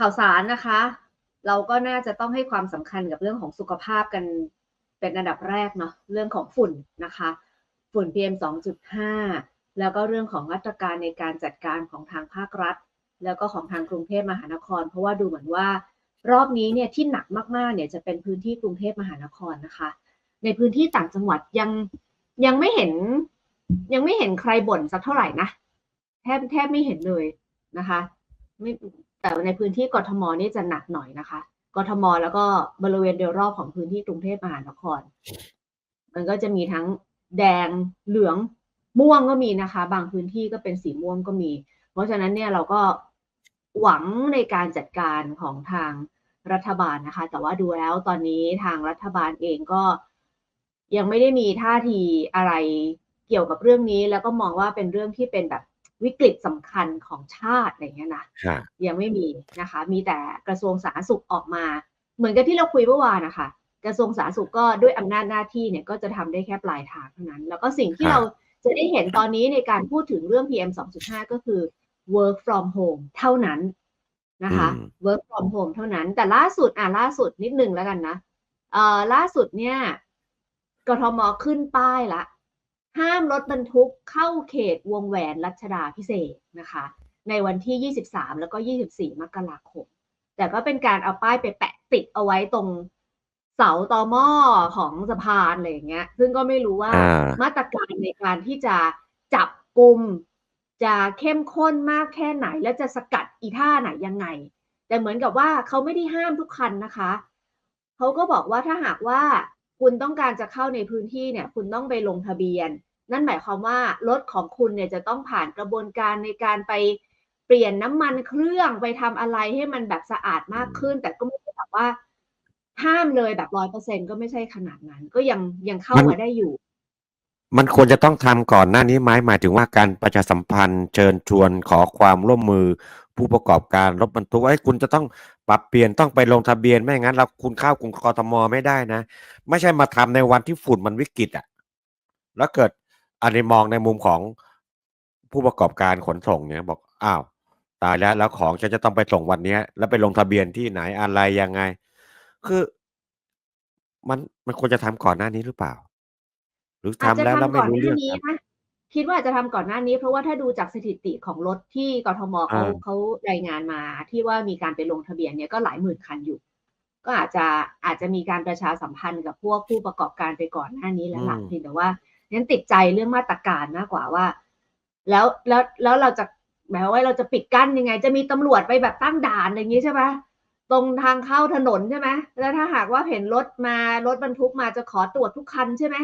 ข่าวสารนะคะ เราก็น่าจะต้องให้ความสำคัญกับเรื่องของสุขภาพกันเป็นอันดับแรกเนาะเรื่องของฝุ่นนะคะ ฝุ่น PM 2.5 แล้วก็เรื่องของมาตรการในการจัดการของทางภาครัฐ แล้วก็ของทางกรุงเทพมหานคร เพราะว่าดูเหมือนว่ารอบนี้เนี่ยที่หนักมากๆเนี่ยจะเป็นพื้นที่กรุงเทพมหานครนะคะ ในพื้นที่ต่างจังหวัดยังยังไม่เห็นยังไม่เห็นใครบ่นสักเท่าไหร่นะแทบแทบไม่เห็นเลยนะคะ ไม่ แต่ในพื้นที่กทมนี่จะหนักหน่อยนะคะกทมแล้วก็บริเวณโดยรอบของพื้นที่กรุงเทพมหานคร มันก็จะมีทั้งแดงเหลืองม่วงก็มีนะคะ บางพื้นที่ก็เป็นสีม่วงก็มี เพราะฉะนั้นเนี่ยเราก็หวังในการจัดการของทางรัฐบาลนะคะ แต่ว่าดูแล้วตอนนี้ทางรัฐบาลเองก็ยังไม่ได้มีท่าทีอะไรเกี่ยวกับเรื่องนี้ แล้วก็มองว่าเป็นเรื่องที่เป็นแบบ วิกฤตสำคัญของชาติอะไรอย่างเงี้ยนะค่ะยังไม่มีนะคะ มีแต่กระทรวงสาธารณสุขออกมา เหมือนกับที่เราคุยเมื่อวานนะคะกระทรวงสาธารณสุขก็ด้วยอำนาจหน้าที่เนี่ยก็จะทำได้แค่ปลายทางเท่านั้น แล้วก็สิ่งที่ครับเราจะได้เห็นตอนนี้ในการพูดถึงเรื่อง PM 2.5 ก็คือ work from home เท่านั้นนะคะอืม work from home เท่านั้น แต่ล่าสุดอะล่าสุดนิดนึงแล้วกันนะเอ่อล่าสุดเนี่ยกทมขึ้นป้ายละ ห้ามรถบรรทุกเข้าเขตวงแหวนรัชดาพิเศษกนะคะ ในวันที่ 23 แล้วก็ 24 มกราคม แต่ก็เป็นการเอาป้ายไปแปะติดเอาไว้ตรงเสาตอหม้อของสะพานอะไรอย่างเงี้ย ซึ่งก็ไม่รู้ว่าอ่ามาตรการในการที่จะจับกลุ่มจะเข้มข้นมากแค่ไหน และจะสกัดอีท่าไหนยังไง แต่เหมือนกับว่าเขาไม่ได้ห้ามทุกคันนะคะ เขาก็บอกว่าถ้าหากว่า คุณต้องการจะเข้าในพื้นที่เนี่ยคุณต้องไปลงทะเบียน นั่นหมายความว่ารถของคุณเนี่ยจะต้องผ่านกระบวนการในการไปเปลี่ยนน้ำมันเครื่องไปทำอะไรให้มันแบบสะอาดมากขึ้น แต่ก็ไม่ได้แบบว่าห้ามเลยแบบร้อยเปอร์เซ็นก็ไม่ใช่ขนาดนั้น ก็ยังยังเข้ามันมาได้อยู่ มันควรจะต้องทำก่อนหน้านี้ไหมหมายถึงว่าการประชาสัมพันธ์เชิญชวนขอความร่วมมือ ผู้ประกอบการรถบรรทุกว่าเอ้คุณจะต้องปรับเปลี่ยนต้องไปลงทะเบียนไม่งั้นเราคุณเข้ากรุงกทมไม่ได้นะ ไม่ใช่มาทำในวันที่ฝุ่นมันวิกฤตอะแล้วเกิดอันนี้มองในมุมของผู้ประกอบการขนส่งเนี่ยบอกอ้าวตายแล้วแล้วของฉันจะต้องไปส่งวันเนี้ยแล้วไปลงทะเบียนที่ไหนอะไรยังไง คือมันมันควรจะทำก่อนหน้านี้หรือเปล่า หรือทำอาแล้วแล้วไม่รู้เรื่อง ครับนะคิดว่าอาจจะทำก่อนหน้านี้ เพราะว่าถ้าดูจากสถิติของรถที่กทมเขาอ่าเขารายงานมาที่ว่ามีการไปลงทะเบียนเนี่ยก็หลายหมื่นคันอยู่ ก็อาจจะอาจจะมีการประชาสัมพันธ์กับพวกผู้ประกอบการไปก่อนหน้านี้แล้วหลังเพียงแต่ว่านั้นติดใจเรื่องมาตรการมากกว่าว่า แล้วแล้วแล้วเราจะหมายความว่าเราจะปิดกั้นยังไง จะมีตำรวจไปแบบตั้งด่านอะไรอย่างนี้ใช่ไหมตรงทางเข้าถนนใช่ไหมแล้วถ้าหากว่าเห็นรถมารถบรรทุกมาจะขอตรวจทุกคันใช่ไหม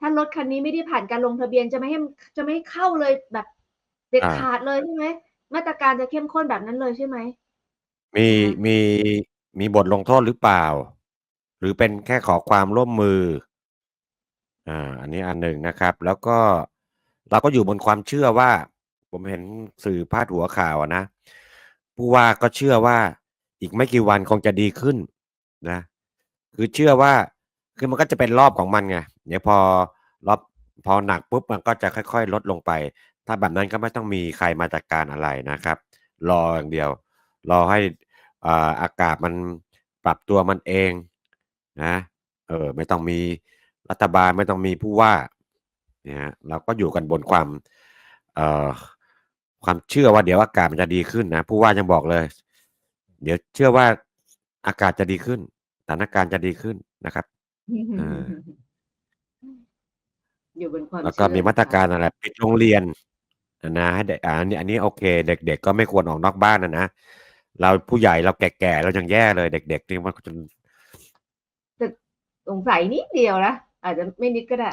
ถ้ารถคันนี้ไม่ได้ผ่านการลงทะเบียนจะไม่ให้จะไม่ให้เข้าเลยแบบเด็ดอ่าขาดเลยใช่ไหม มาตรการจะเข้มข้นแบบนั้นเลยใช่ไหม มีนะคะมีมีบทลงโทษหรือเปล่า หรือเป็นแค่ขอความร่วมมือ อ่า อันนี้อันหนึ่งนะครับ แล้วก็เราก็อยู่บนความเชื่อว่า ผมเห็นสื่อพาดหัวข่าวอะนะผู้ว่าก็เชื่อว่าอีกไม่กี่วันคงจะดีขึ้นนะ คือเชื่อว่าคือมันก็จะเป็นรอบของมันไง เดี๋ยวพอรอบพอหนักปุ๊บมันก็จะค่อย ๆ ลดลงไป ถ้าแบบนั้นก็ไม่ต้องมีใครมาจัดการอะไรนะครับ รออย่างเดียว รอให้อ่าอากาศมันปรับตัวมันเองนะเออไม่ต้องมีรัฐบาลไม่ต้องมีผู้ว่าเนี่ยฮะเราก็อยู่กันบนความเอ่อความเชื่อว่าเดี๋ยวอากาศมันจะดีขึ้นนะผู้ว่ายังบอกเลย เดี๋ยวเชื่อว่าอากาศจะดีขึ้นสถานการณ์จะดีขึ้นนะครับเอออยู่บนความแล้วก็เชื่อมีมาตรนะคะการอะไรปิดโรงเรียนนะให้เด็กอ่าอันนี้อันนี้โอเค เด็ก ๆ ก็ไม่ควรออกนอกบ้านนะนะเราผู้ใหญ่เราแก่ๆเรายังแย่เลย เด็กๆนี่มันจนแต่สงสัยนิดเดียวนะอาจจะไม่นิดก็ได้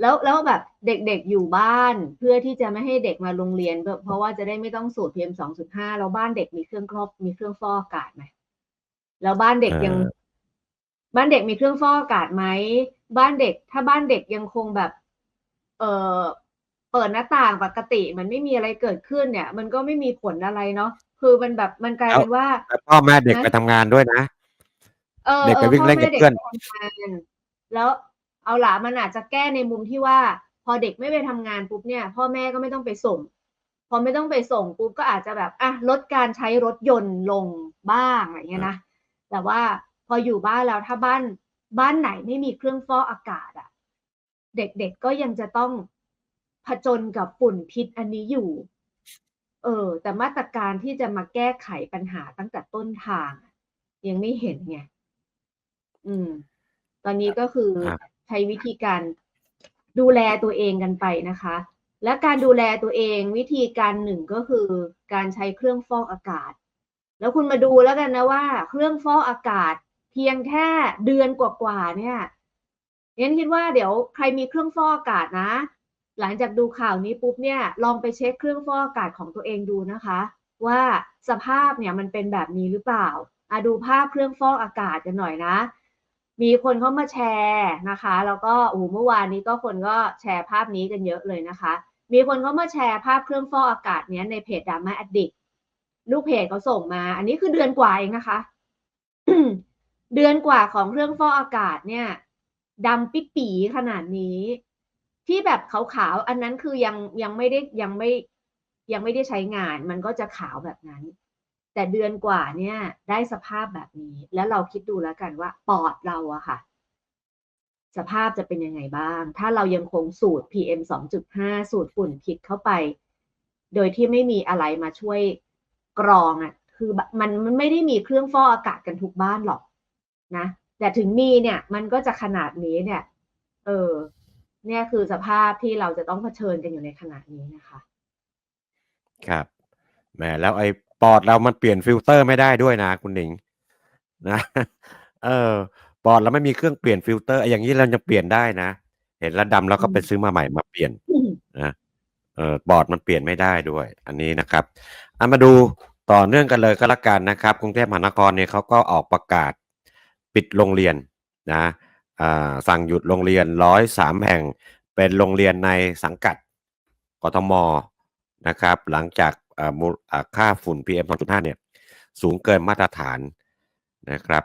แล้วแล้วแบบเด็กๆอยู่บ้านเพื่อที่จะไม่ให้เด็กมาโรงเรียน เพราะเพราะว่าจะได้ไม่ต้องสูด PM 2.5แล้วบ้านเด็กมีเครื่องครอบมีเครื่องฟอกอากาศไหมแล้วบ้านเด็กยังเออบ้านเด็กมีเครื่องฟอกอากาศไหมบ้านเด็ก ถ้าบ้านเด็กยังคงแบบ เออเปิดหน้าต่างปกติมันไม่มีอะไรเกิดขึ้นเนี่ย มันก็ไม่มีผลอะไรเนาะคือมันแบบมันกลายเป็นว่าแล้วพ่อแม่เด็กนะไปทำงานด้วยนะเออเด็กไปออวิ่งเล่นกับเพื่อนพ่แม่ด็กไปทำงานแล้วเอาล่ะมันอาจจะแก้ในมุมที่ว่า พอเด็กไม่ไปทำงานปุ๊บเนี่ย พ่อแม่ก็ไม่ต้องไปส่ง พอไม่ต้องไปส่งปุ๊บก็อาจจะแบบอะลดการใช้รถยนต์ลงบ้างอะไรเงี้ยนะแต่ว่าพออยู่บ้านแล้วถ้าบ้านบ้านไหนไม่มีเครื่องฟอกอากาศอะ เด็กๆก็ยังจะต้องผจญกับฝุ่นพิษอันนี้อยู่ เออ แต่มาตรการที่จะมาแก้ไขปัญหาตั้งแต่ต้นทางอะยังไม่เห็นไง อืม ตอนนี้ก็คือครับใช้วิธีการดูแลตัวเองกันไปนะคะ และการดูแลตัวเองวิธีการหนึ่งก็คือการใช้เครื่องฟอกอากาศ แล้วคุณมาดูแล้วกันนะว่า เครื่องฟอกอากาศเพียงแค่เดือนกว่าๆเนี่ย งั้นคิดว่าเดี๋ยวใครมีเครื่องฟอกอากาศนะ หลังจากดูข่าวนี้ปุ๊บเนี่ยลองไปเช็คเครื่องฟอกอากาศของตัวเองดูนะคะ ว่าสภาพเนี่ยมันเป็นแบบนี้หรือเปล่าอะดูภาพเครื่องฟอกอากาศกันหน่อยนะ มีคนเข้ามาแชร์นะคะ แล้วก็โอ้เมื่อวานนี้ก็คนก็แชร์ภาพนี้กันเยอะเลยนะคะ มีคนเข้ามาแชร์ภาพเครื่องฟอกอากาศเนี้ยในเพจดราม่าอดิกลูกเพจเขาส่งมา อันนี้คือเดือนกว่าเองนะคะ เดือนกว่าของเครื่องฟอกอากาศเนี่ย ดำปิดปีขนาดนี้ ที่แบบขาวๆอันนั้นคือยังยังไม่ได้ยังไม่ยังไม่ได้ใช้งาน มันก็จะขาวแบบนั้น แต่เดือนกว่าเนี่ยได้สภาพแบบนี้ แล้วเราคิดดูแล้วกันว่าปอดเราอะค่ะ สภาพจะเป็นยังไงบ้าง ถ้าเรายังคงสูตร PM 2.5 สูตรฝุ่นพิษเข้าไป โดยที่ไม่มีอะไรมาช่วยกรองอะคือมันมันไม่ได้มีเครื่องฟอกอากาศกันทุกบ้านหรอกนะ แต่ถึงมีเนี่ยมันก็จะขนาดนี้เนี่ย เออ เนี่ยคือสภาพที่เราจะต้องเผชิญกันอยู่ในขณะนี้นะคะ ครับแหมแล้วไอ้ปอดเรามันเปลี่ยนฟิลเตอร์ไม่ได้ด้วยนะคุณหนิง นะ เออ ปอดเราไม่มีเครื่องเปลี่ยนฟิลเตอร์ไอ้อย่างนี้เราจะเปลี่ยนได้นะเห็นแล้วดำเราก็ไปซื้อมาใหม่มาเปลี่ยนนะเออปอดมันเปลี่ยนไม่ได้ด้วย อันนี้นะครับเอามาดูต่อเนื่องกันเลยก็แล้วกันนะครับ กรุงเทพมหานครเนี่ยเขาก็ออกประกาศ ปิดโรงเรียนนะสั่งหยุดโรงเรียนร้อยสามแห่งเป็นโรงเรียนในสังกัดกทมนะครับหลังจากอ่ามูลอ่าค่าฝุ่น PM 2.5เนี่ยสูงเกินมาตรฐานนะครับ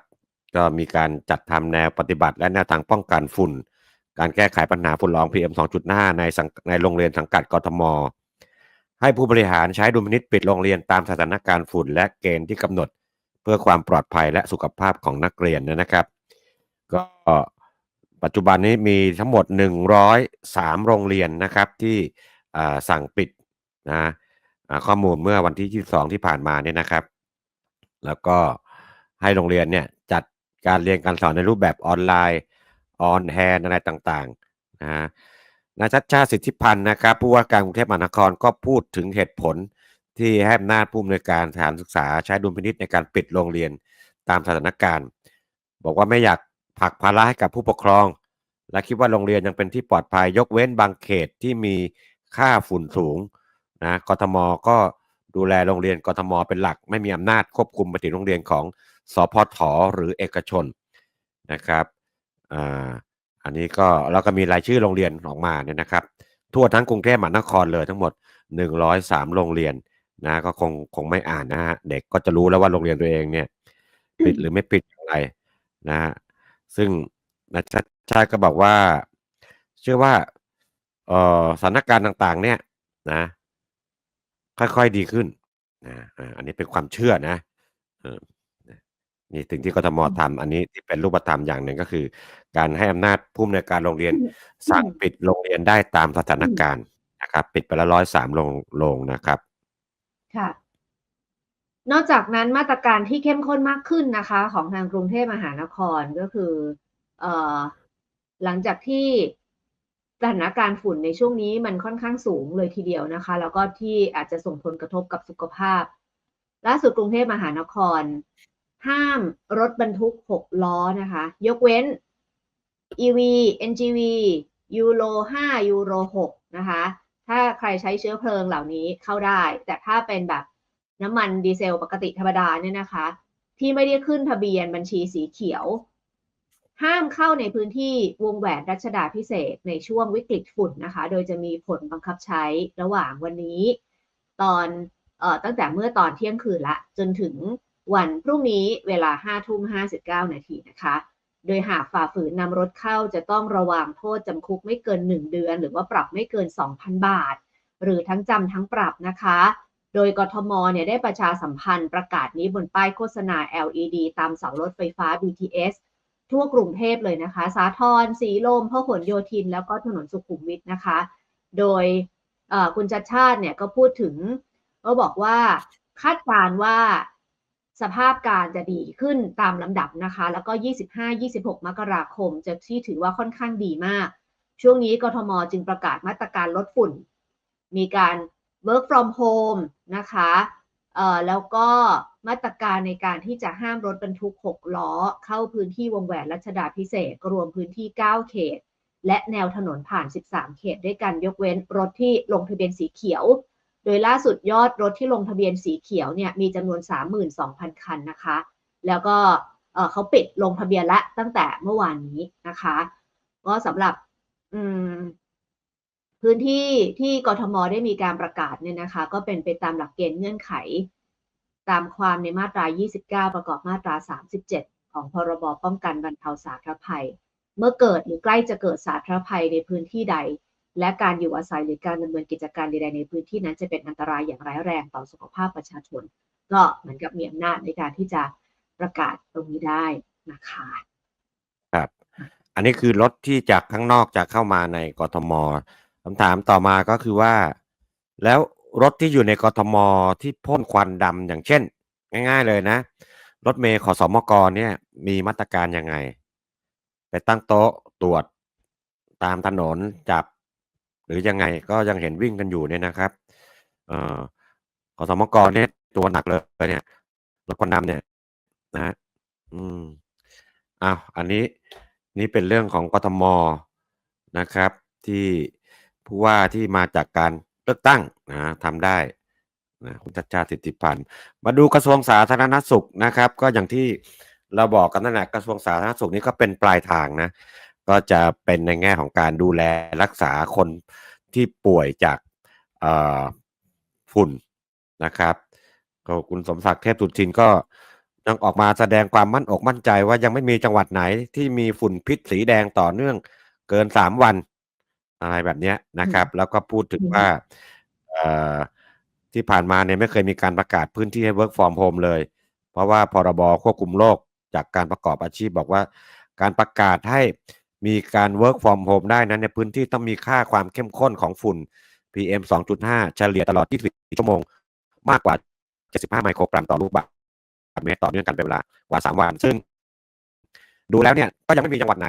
ก็มีการจัดทำแนวปฏิบัติและแนวทางป้องกันฝุ่น การแก้ไขปัญหาฝุ่นละออง PM 2.5 ในสังในโรงเรียนสังกัดกทม ให้ผู้บริหารใช้ดุลพินิษปิดโรงเรียนตามสถานการณ์ฝุ่น และเกณฑ์ที่กำหนด พื่อความปลอดภัยและสุขภาพของนักเรียนนะครับ ก็ปัจจุบันนี้มีทั้งหมด 103 โรงเรียนนะครับที่สั่งปิดนะข้อมูลเมื่อวันที่ 22 ที่ผ่านมาเนี่ยนะครับ แล้วก็ให้โรงเรียนเนี่ยจัดการเรียนการสอนในรูปแบบออนไลน์ออนแฮนอะไรต่างๆนะฮะนายชัดชาติสิทธิพันธ์นะครับผู้ว่าการกรุงเทพมหานครก็พูดถึงเหตุผล ที่ให้อำนาจผู้อำนวยการสถานศึกษาใช้ดุลพินิษในการปิดโรงเรียนตามสถานการณ์ บอกว่าไม่อยากผลักภาระให้กับผู้ปกครอง และคิดว่าโรงเรียนยังเป็นที่ปลอดภัยยกเว้นบางเขตที่มีค่าฝุ่นสูงนะกทมก็ดูแลโรงเรียนกทมเป็นหลัก ไม่มีอำนาจควบคุมไปถึงโรงเรียนของสพทหรือเอกชนนะครับอันนี้ก็แล้วก็มีรายชื่อโรงเรียนออกมาเนี่ยนะครับ ทั่วทั้งกรุงเทพมหานครเลยทั้งหมด 103 โรงเรียน นะก็คงคงไม่อ่านนะฮะเด็กก็จะรู้แล้วว่าโรงเรียนตัวเองเนี่ยปิดหรือไม่ปิดอย่างไรนะฮะซึ่งนะชาชาติก็บอกว่า เชื่อว่าเอ่อสถานการณ์ต่างๆ เนี่ยนะ ค่อยๆดีขึ้นนะอ่าอันนี้เป็นความเชื่อนะเออนะนี่สิ่งที่กทมทำอันนี้ที่เป็นรูปธรรมอย่างหนึ่งก็คือ การให้อำนาจผู้อำนวยการโรงเรียนสั่งปิดโรงเรียนได้ตามสถานการณ์นะครับ ปิดไปละร้อยสามโรงโรงนะครับ ค่ะ นอกจากนั้นมาตรการที่เข้มข้นมากขึ้นนะคะ ของทางกรุงเทพมหานครก็คือเอ่อหลังจากที่สถานการณ์ฝุ่นในช่วงนี้มันค่อนข้างสูงเลยทีเดียวนะคะ แล้วก็ที่อาจจะส่งผลกระทบกับสุขภาพ ล่าสุดกรุงเทพมหานคร ห้ามรถบรรทุก 6 ล้อนะคะ ยกเว้น EV NGV ยูโร5ยูโร6นะคะ ถ้าใครใช้เชื้อเพลิงเหล่านี้เข้าได้ แต่ถ้าเป็นแบบน้ำมันดีเซลปกติธรรมดาเนี่ยนะคะ ที่ไม่ได้ขึ้นทะเบียนบัญชีสีเขียว ห้ามเข้าในพื้นที่วงแหวนรัชดาพิเศษในช่วงวิกฤตฝุ่นนะคะ โดยจะมีผลบังคับใช้ระหว่างวันนี้ ตอนเอ่อตั้งแต่เมื่อตอนเที่ยงคืนละ จนถึงวันพรุ่งนี้เวลา5ทุ่ม59 นาทีนะคะ โดยหากฝ่าฝืนนำรถเข้าจะต้องระวังโทษจำคุกไม่เกิน 1 เดือน หรือว่าปรับไม่เกิน 2,000 บาท หรือทั้งจำทั้งปรับนะคะ โดยกทมเนี่ยได้ประชาสัมพันธ์ประกาศนี้บนป้ายโฆษณา LED ตามเสารถไฟฟ้า BTS ทั่วกรุงเทพเลยนะคะ สาทรสีลมพหลโยธิน แล้วก็ถนนสุขุมวิทนะคะ โดยคุณชัดชาติเนี่ยก็พูดถึงก็บอกว่าคาดการณ์ว่า สภาพการจะดีขึ้นตามลำดับนะคะ แล้วก็ 25-26 มกราคม จะที่ถือว่าค่อนข้างดีมาก ช่วงนี้กทมจึงประกาศมาตรการลดฝุ่น มีการ work from home นะคะเอ่อแล้วก็มาตรการในการที่จะห้ามรถบรรทุก 6 ล้อ เข้าพื้นที่วงแหวนรัชดาพิเศษรวมพื้นที่ 9 เขต และแนวถนนผ่าน 13 เขตด้วยกันยกเว้นรถที่ลงทะเบียนสีเขียว ดยล่าสุดยอดรถที่ลงทะเบียนสีเขียวเนี่ยมีจำนวน 32,000 คันนะคะ แล้วก็เขาปิดลงทะเบียนละตั้งแต่เมื่อวานนี้นะคะ ก็สำหรับพื้นที่ที่กทมได้มีการประกาศเนี่ยนะคะ ก็เป็นไปตามหลักเกณฑ์เงื่อนไข ตามความในมาตรา 29 ประกอบมาตรา 37 ของพรบป้องกันบรรเทาสาธารณภัย เมื่อเกิดหรือใกล้จะเกิดสาธารณภัยในพื้นที่ใด และการอยู่อาศัยหรือการดำเนินกิจการใดๆในพื้นที่นั้นจะเป็นอันตรายอย่างร้ายแรงต่อสุขภาพประชาชน ก็เหมือนกับมีอำนาจในการที่จะประกาศตรงนี้ได้นะคะครับ อันนี้คือรถที่จากข้างนอกจะเข้ามาในกทมคำถามต่อมาก็คือว่า แล้วรถที่อยู่ในกทมที่พ่นควันดำอย่างเช่น ง่าย ๆ เลยนะ รถเมย์ขอสมกเนี่ยมีมาตรการยังไง ไปตั้งโต๊ะตรวจตามถนนจับ หรือยังไงก็ยังเห็นวิ่งกันอยู่เนี่ยนะครับเอ่อขอสมกเนี่ยตัวหนักเลยเนี่ยรถควันดำเนี่ยนะฮะอืมอ้าวอันนี้นี่เป็นเรื่องของกทมนะครับ ที่ผู้ว่าที่มาจากการเลือกตั้งนะทำได้นะคุณชัชชาติสิทธิพันธ์มาดูกระทรวงสาธารณสุขนะครับ ก็อย่างที่เราบอกกันนั่นแหละกระทรวงสาธารณสุขนี่ก็เป็นปลายทางนะ ก็จะเป็นในแง่ของการดูแลรักษาคนที่ป่วยจากฝุ่นนะครับคุณสมศักดิ์เทพสุทินก็ยังออกมาแสดงความมั่นอกมั่นใจว่ายังไม่มีจังหวัดไหนที่มีฝุ่นพิษสีแดงต่อเนื่องเกินสามวันอะไรแบบนี้นะครับ แล้วก็พูดถึงว่าที่ผ่านมาเนี่ยไม่เคยมีการประกาศพื้นที่ให้ work from home เลย เพราะว่าพรบควบคุมโรคจากการประกอบอาชีพบอกว่า การประกาศให้ มีการ work from home ได้นั้นในพื้นที่ต้องมีค่าความเข้มข้นของฝุ่น PM 2.5 เฉลี่ยตลอด 24 ชั่วโมง มากกว่า 75 ไมโครกรัมต่อลูกบาศก์เมตรต่อเนื่องกันเป็นเวลากว่า 3 วัน ซึ่ง ดูแล้วเนี่ยก็ยังไม่มีจังหวัดไหน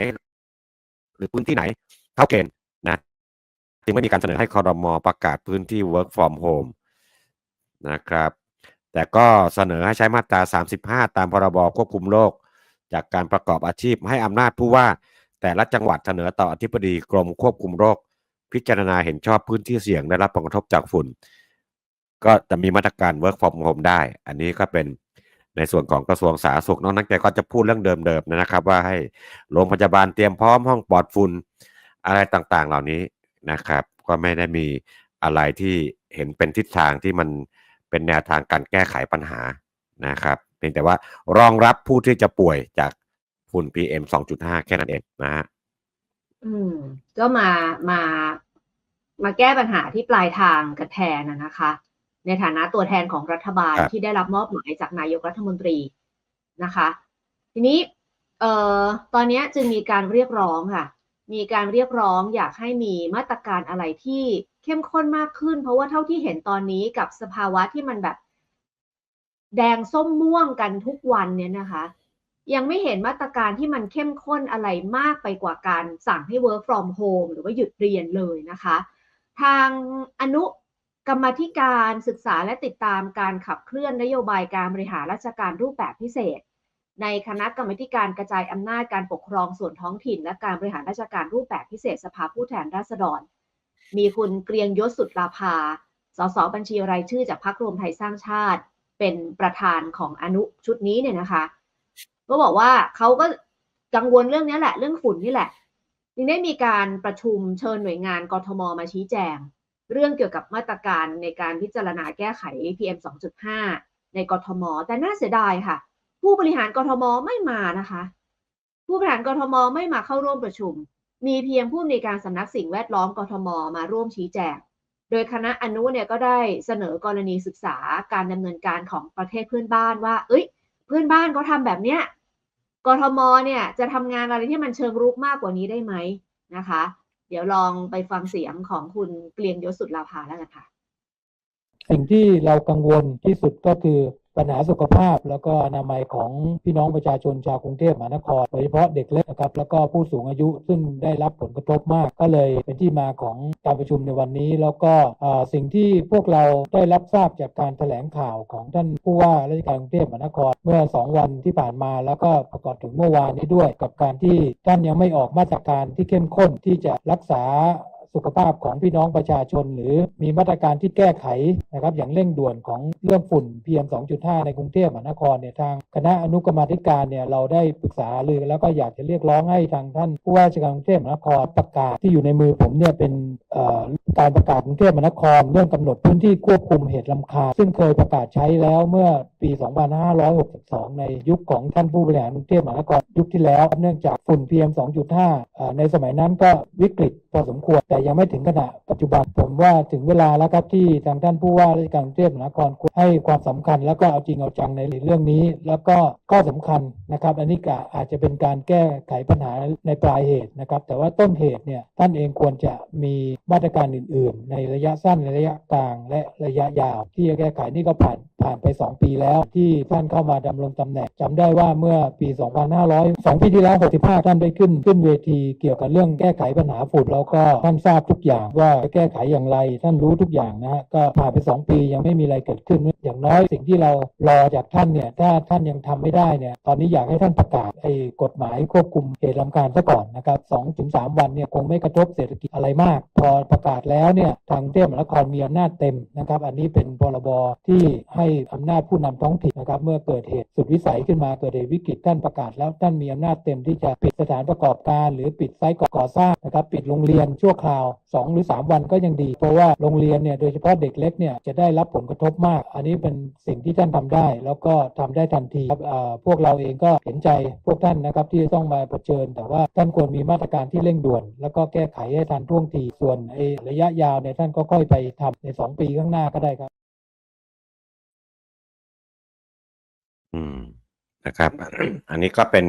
หรือพื้นที่ไหนเข้าเกณฑ์นะจึงไม่มีการเสนอให้คอรมอประกาศพื้นที่ work from home นะครับ แต่ก็เสนอให้ใช้มาตรา 35 ตามพรบควบคุมโรคจากการประกอบอาชีพให้อำนาจผู้ว่า แต่ละจังหวัดเสนอต่ออธิบดีกรมควบคุมโรค พิจารณาเห็นชอบพื้นที่เสี่ยงได้รับผลกระทบจากฝุ่น ก็จะมีมาตรการ work from home ได้ อันนี้ก็เป็นในส่วนของกระทรวงสาธารณสุขนอกนั้นแกก็จะพูดเรื่องเดิมๆนะครับ ว่าให้โรงพยาบาลเตรียมพร้อมห้องปลอดฝุ่นอะไรต่างๆ เหล่านี้นะครับ ก็ไม่ได้มีอะไรที่เห็นเป็นทิศทางที่มันเป็นแนวทางการแก้ไขปัญหานะครับเพียงแต่ว่ารองรับผู้ที่จะป่วยจาก ฝุ่น PM 2.5 แค่นั้นเองนะฮะอืม ก็มามา มาแก้ปัญหาที่ปลายทางกันแทนนะนะคะ ในฐานะตัวแทนของรัฐบาลครับที่ได้รับมอบหมายจากนายกรัฐมนตรีนะคะ ทีนี้ เอ่อตอนนี้จึงมีการเรียกร้องค่ะ มีการเรียกร้องอยากให้มีมาตรการอะไรที่เข้มข้นมากขึ้น เพราะว่าเท่าที่เห็นตอนนี้กับสภาวะที่มันแบบ แดงส้มม่วงกันทุกวันเนี่ยนะคะ ยังไม่เห็นมาตรการที่มันเข้มข้นอะไรมากไปกว่าการสั่งให้ work from home หรือว่าหยุดเรียนเลยนะคะ ทางอนุกรรมธิการศึกษาและติดตามการขับเคลื่อนนโยบายการบริหารราชการรูปแบบพิเศษ ในคณะกรรมธิการกระจายอำนาจการปกครองส่วนท้องถิ่น และการบริหารราชการรูปแบบพิเศษสภาผู้แทนราษฎร มีคุณเกรียงยศสุดลาภา สสบัญชีรายชื่อจากพรรครวมไทยสร้างชาติ เป็นประธานของอนุชุดนี้เนี่ยนะคะ ก็บอกว่าเขาก็กังวลเรื่องนี้แหละ เรื่องฝุ่นนี่แหละจึงได้มีการประชุมเชิญหน่วยงานกทมมาชี้แจง เรื่องเกี่ยวกับมาตรการในการพิจารณาแก้ไข PM 2.5 ในกทม แต่น่าเสียดายค่ะ ผู้บริหารกทมไม่มานะคะ ผู้บริหารกทมไม่มาเข้าร่วมประชุม มีเพียงผู้ในการสำนักสิ่งแวดล้อมกทม มาร่วมชี้แจง โดยคณะอนุเนี่ยก็ได้เสนอกรณีศึกษาการดำเนินการของประเทศเพื่อนบ้านว่า เอ้ย เพื่อนบ้านเขาทำแบบเนี้ย กทมเนี่ยจะทำงานอะไรที่มันเชิงรุกมากกว่านี้ได้ไหมนะคะ เดี๋ยวลองไปฟังเสียงของคุณเกรียงยศสุดลาภาแล้วกันค่ะ สิ่งที่เรากังวลที่สุดก็คือ ปัญหาสุขภาพแล้วก็อนามัยของพี่น้องประชาชนชาวกรุงเทพมหานครโดยเฉพาะเด็กเล็กนะครับแล้วก็ผู้สูงอายุซึ่งได้รับผลกระทบมาก ก็เลยเป็นที่มาของการประชุมในวันนี้ แล้วก็สิ่งที่พวกเราได้รับทราบจากการแถลงข่าวของท่านผู้ว่าราชการกรุงเทพมหานครเมื่อ 2 วันที่ผ่านมา แล้วก็ประกอบถึงเมื่อวานนี้ด้วย กับการที่ท่านยังไม่ออกมาตรการที่เข้มข้นที่จะรักษา สุขภาพของพี่น้องประชาชน หรือมีมาตรการที่แก้ไขนะครับอย่างเร่งด่วนของเรื่องฝุ่น PM 2.5 ในกรุงเทพมหานครเนี่ยทางคณะอนุกรรมาธิการเนี่ยเราได้ปรึกษาเลือแล้วก็อยากจะเรียกร้องให้ทางท่านผู้ว่าราชการกรุงเทพมหานครประกาศที่อยู่ในมือผมเนี่ยเป็นต่อการประกาศกรุงเทพมหานคร เรื่องกำหนดพื้นที่ควบคุมเหตุลำคา ซึ่งเคยประกาศใช้แล้วเมื่อปี 2562 ในยุคของท่านผู้บริหารกรุงเทพมหานครยุคที่แล้ว เนื่องจากฝุ่น PM 2.5 ในสมัยนั้นก็วิกฤตพอสมควรแต่ยังไม่ถึงขณะปัจจุบันผมว่าถึงเวลาแล้วครับที่ทางท่านผู้ว่าราชการกรุงเทพมหานครควรให้ความสำคัญ แล้วก็เอาจริงเอาจังในเรื่องนี้ แล้วก็ข้อสำคัญนะครับ อันนี้ก็อาจจะเป็นการแก้ไขปัญหาในปลายเหตุนะครับ แต่ว่าต้นเหตุเนี่ยท่านเองควรจะมีมาตรการอื่น ๆ ในระยะสั้นในระยะกลางและระยะยาว ที่จะแก้ไขนี่ก็ผ่านผ่านไป 2 ปีแล้วที่ท่านเข้ามาดำรงตำแหน่งจำได้ว่าเมื่อปี 2500 2 ปีที่แล้ว 65 ท่านได้ขึ้นขึ้นเวทีเกี่ยวกับเรื่องแก้ไขปัญหาฝุ่นแล้วก็ท่านทราบทุกอย่างว่าจะแก้ไขอย่างไร ท่านรู้ทุกอย่างนะฮะก็ผ่านไป 2 ปียังไม่มีอะไรเกิดขึ้น อย่างน้อยสิ่งที่เรารอจากท่านเนี่ยถ้าท่านยังทำไม่ได้เนี่ยตอนนี้อยากให้ท่านประกาศไอ้กฎหมายควบคุมเหตุรำคาญซะก่อนนะครับ2ถึง3วันเนี่ยคงไม่กระทบเศรษฐกิจอะไรมาก พอประกาศแล้วเนี่ยทางเทพมหานครมีอำนาจเต็มนะครับอันนี้เป็นพรบที่ให้อำนาจผู้นำท้องถิ่นนะครับเมื่อเกิดเหตุสุดวิสัยขึ้นมาเกิดเหตุวิกฤตท่านประกาศแล้วท่านมีอำนาจเต็มที่จะปิดสถานประกอบการ หรือปิดไซต์ก่อสร้างนะครับปิดโรงเรียนเรียนชั่วคราว 2 หรือ 3 วันก็ยังดี เพราะว่าโรงเรียนเนี่ยโดยเฉพาะเด็กเล็กเนี่ยจะได้รับผลกระทบมาก อันนี้เป็นสิ่งที่ท่านทำได้ แล้วก็ทำได้ทันทีครับพวกเราเองก็เห็นใจพวกท่านนะครับที่ต้องมาเผชิญ แต่ว่าท่านควรมีมาตรการที่เร่งด่วน แล้วก็แก้ไขให้ทันท่วงทีส่วนระยะยาวเนี่ยท่านก็ค่อยไปทำใน 2 ปีข้างหน้าก็ได้ครับ อืมนะครับ อันนี้ก็เป็น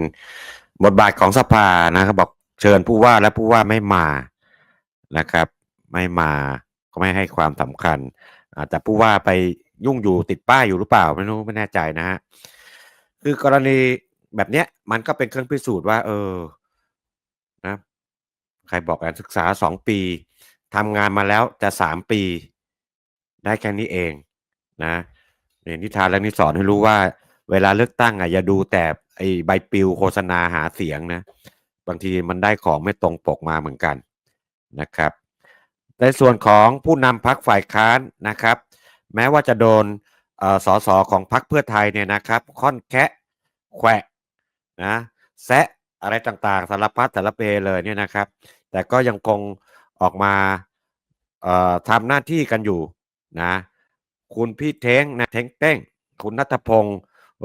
บทบาทของสภานะครับบอกเชิญผู้ว่าและผู้ว่าไม่มา นะครับ ไม่มาก็ไม่ให้ความสำคัญ อาจจะผู้ว่าไปยุ่งอยู่ติดป้ายอยู่หรือเปล่าไม่รู้ไม่แน่ใจนะฮะคือกรณีแบบเนี้ยมันก็เป็นเครื่องพิสูจน์ว่า เออนะใครบอกการศึกษาสองปีทำงานมาแล้วจะสามปี ได้แค่นี้เองนะเนี่ยนิทานเรื่องนี้สอนให้รู้ว่า เวลาเลือกตั้งอะอย่าดูแต่ไอ้ใบปลิวโฆษณาหาเสียงนะ บางทีมันได้ของไม่ตรงปกมาเหมือนกัน นะครับ ในส่วนของผู้นำพักฝ่ายค้านนะครับ แม้ว่าจะโดนสสของพักเพื่อไทยเนี่ยนะครับค่อนแคะแขวะนะแซะอะไรต่างๆ สารพัดสารเพเลยเนี่ยนะครับ แต่ก็ยังคงออกมาทำหน้าที่กันอยู่นะคุณพี่เท้งนะเท้งเต้ง คุณนัทพงศ์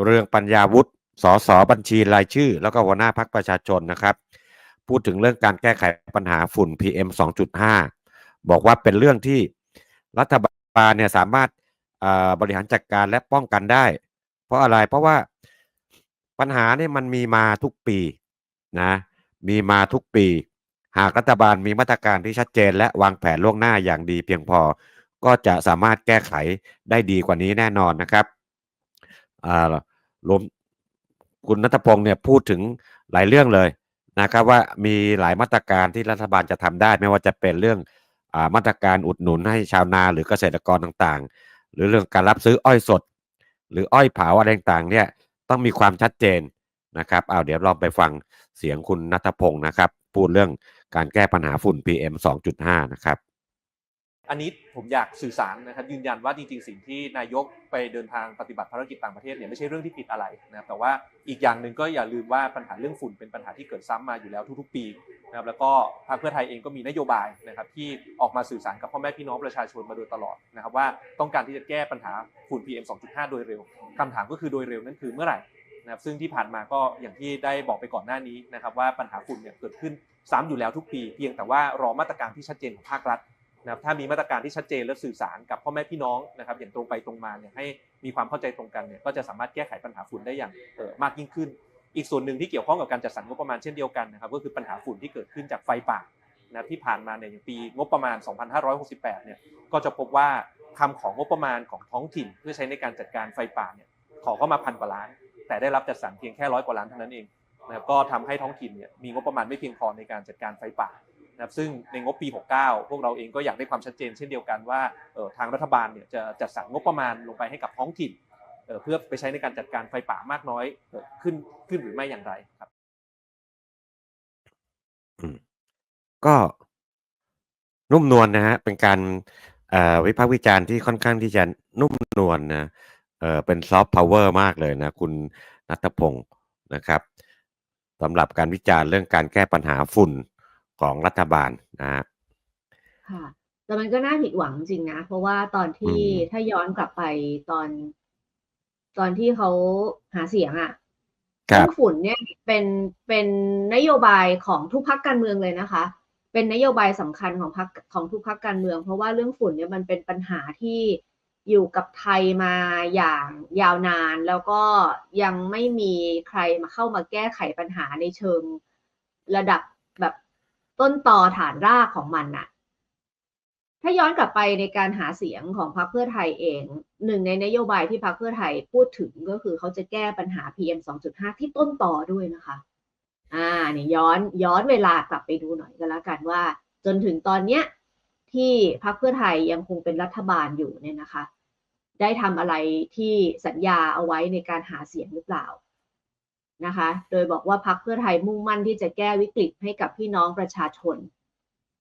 เรืองปัญญาวุฒิสสบัญชีรายชื่อ แล้วก็หัวหน้าพักประชาชนนะครับ พูดถึงเรื่องการแก้ไขปัญหาฝุ่น PM 2.5 บอกว่าเป็นเรื่องที่รัฐบาลเนี่ยสามารถบริหารจัดการและป้องกันได้ เพราะอะไรเพราะว่าปัญหาเนี่ยมันมีมาทุกปีนะมีมาทุกปี หากรัฐบาลมีมาตรการที่ชัดเจน และวางแผนล่วงหน้าอย่างดีเพียงพอ ก็จะสามารถแก้ไขได้ดีกว่านี้แน่นอนนะครับรวมคุณนัทพงศ์เนี่ยพูดถึงหลายเรื่องเลย นะครับว่ามีหลายมาตรการที่รัฐบาลจะทำได้ ไม่ว่าจะเป็นเรื่องอมาตรการอุดหนุนให้ชาวนาหรือเกษตรกรต่างๆ หรือเรื่องการรับซื้ออ้อยสด หรืออ้อยเผาอะไรต่างๆเนี่ยต้องมีความชัดเจนนะครับเอาเดี๋ยวลองไปฟังเสียงคุณนัทพงศ์นะครับ พูดเรื่องการแก้ปัญหาฝุ่น PM 2.5 นะครับ อันนี้ผมอยากสื่อสารนะครับยืนยันว่าจริงๆ สิ่งที่นายกไปเดินทางปฏิบัติภารกิจต่างประเทศเนี่ยไม่ใช่เรื่องที่ผิดอะไรนะครับแต่ว่าอีกอย่างหนึ่งก็อย่าลืมว่าปัญหาเรื่องฝุ่นเป็นปัญหาที่เกิดซ้ำมาอยู่แล้วทุกๆ ปีนะครับแล้วก็พรรคเพื่อไทยเองก็มีนโยบายนะครับที่ออกมาสื่อสารกับพ่อแม่พี่น้องประชาชนมาโดยตลอดนะครับว่าต้องการที่จะแก้ปัญหาฝุ่น PM 2.5 โดยเร็วคำถามก็คือโดยเร็วนั่นคือเมื่อไหร่นะครับซึ่งที่ผ่านมาก็อย่างที่ได้บอกไปก่อนหน้านี้นะครับว่าปัญหาฝุ่นเนี่ยเกิดขึ้นซ้ำอยู่แล้วทุกปี เพียงแต่ว่ารอมาตรการที่ชัดเจนของภาครัฐ นะครับถ้ามีมาตรการที่ชัดเจนและสื่อสารกับพ่อแม่พี่น้องนะครับอย่างตรงไปตรงมาเนี่ยให้มีความเข้าใจตรงกันเนี่ยก็จะสามารถแก้ไขปัญหาฝุ่นได้อย่างมากยิ่งขึ้น อีกส่วนหนึ่งที่เกี่ยวข้องกับการจัดสรรงบประมาณเช่นเดียวกันนะครับก็คือปัญหาฝุ่นที่เกิดขึ้นจากไฟป่านะที่ผ่านมาในปีงบประมาณ 2568 เนี่ยก็จะพบว่าคำของงบประมาณของท้องถิ่น เพื่อใช้ในการจัดการไฟป่าเนี่ยขอเข้ามาพันกว่าล้าน แต่ได้รับจัดสรรเพียงแค่ร้อยกว่าล้านเท่านั้นเองนะครับก็ทำให้ท้องถิ่นเนี่ยมีงบประมาณไม่เพียงพอในการจัดการไฟป่า นะครับซึ่งในงบปี 69 พวกเราเองก็อยากได้ความชัดเจนเช่นเดียวกันว่าทางรัฐบาลเนี่ยจะจัดสรรงบประมาณลงไปให้กับท้องถิ่นเพื่อไปใช้ในการจัดการไฟป่ามากน้อยขึ้นขึ้นหรือไม่อย่างไรครับก็นุ่มนวลนะฮะเป็นการวิพากษ์วิจารณ์ที่ค่อนข้างที่จะนุ่มนวลนะเป็นซอฟต์พาวเวอร์มากเลยนะคุณนัทพงศ์นะครับสำหรับการวิจารณ์เรื่องการแก้ปัญหาฝุ่น ของรัฐบาลนะฮะค่ะแต่มันก็น่าผิดหวังจริงนะ เพราะว่าตอนที่อืมถ้าย้อนกลับไปตอน ตอนที่เขาหาเสียงอะครัเรื่บองฝุ่นเนี่ยเป็นเป็นนโยบายของทุกพักการเมืองเลยนะคะ เป็นนโยบายสำคัญของพรรคของทุกพักการเมือง เพราะว่าเรื่องฝุ่นเนี่ยมันเป็นปัญหาที่อยู่กับไทยมาอย่างยาวนาน แล้วก็ยังไม่มีใครมาเข้ามาแก้ไขปัญหาในเชิงระดับแบบ ต้นต่อฐานรากของมันน่ะ ถ้าย้อนกลับไปในการหาเสียงของพรรคเพื่อไทยเอง หนึ่งในนโยบายที่พรรคเพื่อไทยพูดถึงก็คือเขาจะแก้ปัญหา PM 2.5 ที่ต้นต่อด้วยนะคะ อ่าเนี่ยย้อนย้อนเวลากลับไปดูหน่อยก็แล้วกันว่า จนถึงตอนเนี้ยที่พรรคเพื่อไทยยังคงเป็นรัฐบาลอยู่เนี่ยนะคะ ได้ทำอะไรที่สัญญาเอาไว้ในการหาเสียงหรือเปล่า นะคะ โดยบอกว่าพรรคเพื่อไทยมุ่งมั่นที่จะแก้วิกฤตให้กับพี่น้องประชาชน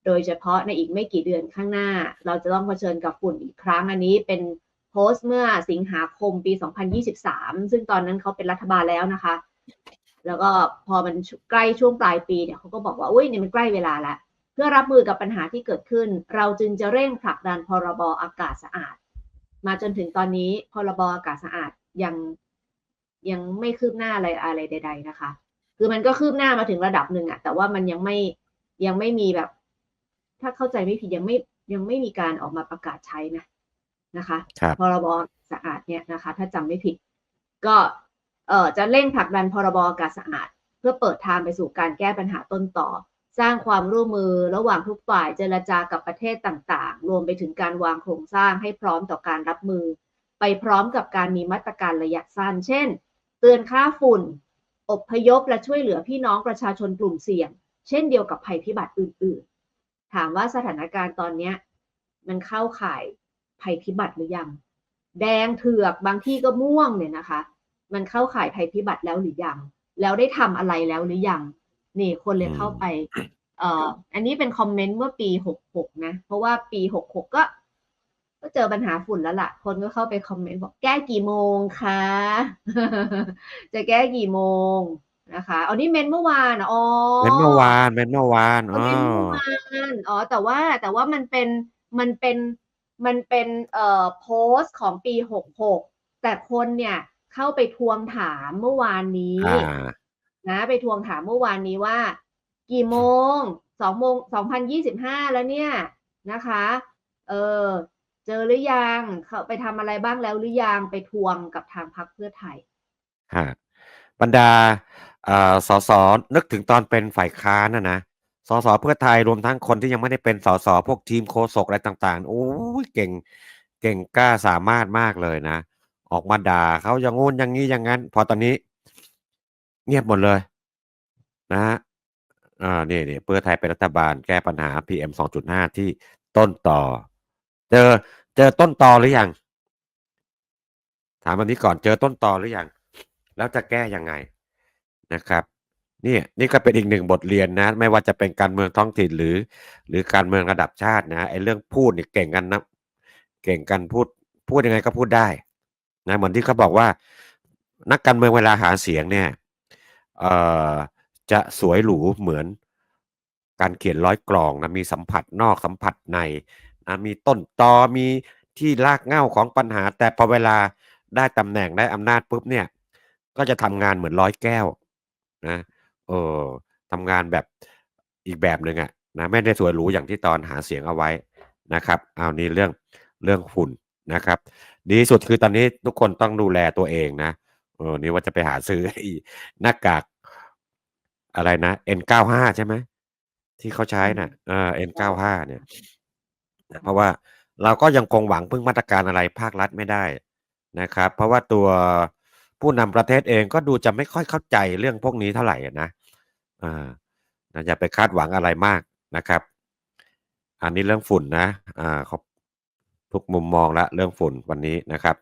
โดยเฉพาะในอีกไม่กี่เดือนข้างหน้า เราจะต้องเผชิญกับฝุ่นอีกครั้งอันนี้เป็นโพสต์เมื่อสิงหาคมปี 2023 ซึ่งตอนนั้นเขาเป็นรัฐบาลแล้วนะคะ แล้วก็พอมันใกล้ช่วงปลายปีเนี่ยเขาก็บอกว่าอุ้ยเนี่ยมันใกล้เวลาล้วเพื่อรับมือกับปัญหาที่เกิดขึ้น เราจึงจะเร่งผลักดันพรบอากาศสะอาด มาจนถึงตอนนี้พรบอากาศสะอาดยัง ยังไม่คืบหน้าอะไรอะไรใด ๆ นะคะ คือมันก็คืบหน้ามาถึงระดับหนึ่งอะแต่ว่ามันยังไม่ยังไม่มีแบบ ถ้าเข้าใจไม่ผิดยังไม่ยังไม่มีการออกมาประกาศใช้นะนะคะครับพรบสะอาดเนี่ยนะคะ ถ้าจำไม่ผิด ก็เอ่อจะเร่งผลักดันพรบอากาศสะอาด เพื่อเปิดทางไปสู่การแก้ปัญหาต้นต่อ สร้างความร่วมมือระหว่างทุกฝ่ายเจรจากับประเทศต่างๆ รวมไปถึงการวางโครงสร้างให้พร้อมต่อการรับมือ ไปพร้อมกับการมีมาตรการระยะสั้น เช่นเตือนค่าฝุ่น อบพยพและช่วยเหลือพี่น้องประชาชนกลุ่มเสี่ยง เช่นเดียวกับภัยพิบัติอื่น ๆ ถามว่าสถานการณ์ตอนนี้มันเข้าข่ายภัยพิบัติหรือยัง แดงเถือกบางที่ก็ม่วงเนี่ยนะคะ มันเข้าข่ายภัยพิบัติแล้วหรือยัง แล้วได้ทำอะไรแล้วหรือยัง นี่คนเลยเข้าไป เอ่อ อันนี้เป็นคอมเมนต์เมื่อปีหกหกนะ เพราะว่าปีหกหกก็ ก็เจอปัญหาฝุ่นแล้วล่ะ คนก็เข้าไปคอมเมนต์บอกแก้กี่โมงคะจะแก้กี่โมงนะคะเอานี่เมนเมื่อวานอ๋อเป็นเมื่อวานเป็นเมื่อวานอ๋อ๋ออเป็นเมื่อวานอ๋อแต่ว่าแต่ว่ามันเป็นมันเป็นมันเป็นเอ่อโพสต์ของปีหกหกแต่คนเนี่ยเข้าไปทวงถามเมื่อวานนี้อ่านะไปทวงถามเมื่อวานนี้ว่า กี่โมงสองโมงสองพันยี่สิบห้าแล้วเนี่ยนะคะ เออ เจอหรือยังเขาไปทำอะไรบ้างแล้วหรือยังไปทวงกับทางพรรคเพื่อไทย ฮะบรรดาเอ่อสสนึกถึงตอนเป็นฝ่ายค้านนะนะสสเพื่อไทยรวมทั้งคนที่ยังไม่ได้เป็นสสพวกทีมโฆษกอะไรต่างๆโอ้ยเก่งเก่งกล้าสามารถมากเลยนะ ออกมาด่าเขาอย่างงู้นอย่างนี้อย่างนั้น พอตอนนี้ เงียบหมดเลย นะฮะอ่านี่นี่เพื่อไทยเป็นรัฐบาลแก้ปัญหา PM 2.5 ที่ต้นต่อ เจอเจอต้นตอหรือยังถามวันนี้ก่อนเจอต้นตอหรือยังแล้วจะแก้ยังไงนะครับนี่นี่ก็เป็นอีกหนึ่งบทเรียนนะ ไม่ว่าจะเป็นการเมืองท้องถิ่นหรือ หรือการเมืองระดับชาตินะไอ้เรื่องพูดนี่เก่งกันนะเก่งกันพูด พูดยังไงก็พูดได้นะเหมือนที่เขาบอกว่า นักการเมืองเวลาหาเสียงเนี่ยเอ่อจะสวยหรูเหมือนการเขียนร้อยกลองนะมีสัมผัสนอกสัมผัสใน มีต้นตอมีที่รากเง้าของปัญหา แต่พอเวลาได้ตำแหน่งได้อำนาจปุ๊บเนี่ย ก็จะทำงานเหมือนร้อยแก้วนะเออทำงานแบบอีกแบบหนึ่งอะนะไม่ได้สวยหรูอย่างที่ตอนหาเสียงเอาไว้นะครับเอานี่เรื่องเรื่องฝุ่นนะครับ ดีที่สุดคือตอนนี้ทุกคนต้องดูแลตัวเองนะเออนี่ว่าจะไปหาซื้อหน้ากากอะไรนะ N95 ใช่ไหมที่เขาใช้น่ะเออ N95 เนี่ย เพราะว่าเราก็ยังคงหวังพึ่งมาตรการอะไรภาครัฐไม่ได้นะครับ เพราะว่าตัวผู้นำประเทศเองก็ดูจะไม่ค่อยเข้าใจเรื่องพวกนี้เท่าไหร่นะอ่าอย่าไปคาดหวังอะไรมากนะครับ อันนี้เรื่องฝุ่นนะอ่าขอบทุกมุมมองละเรื่องฝุ่นวันนี้นะครับ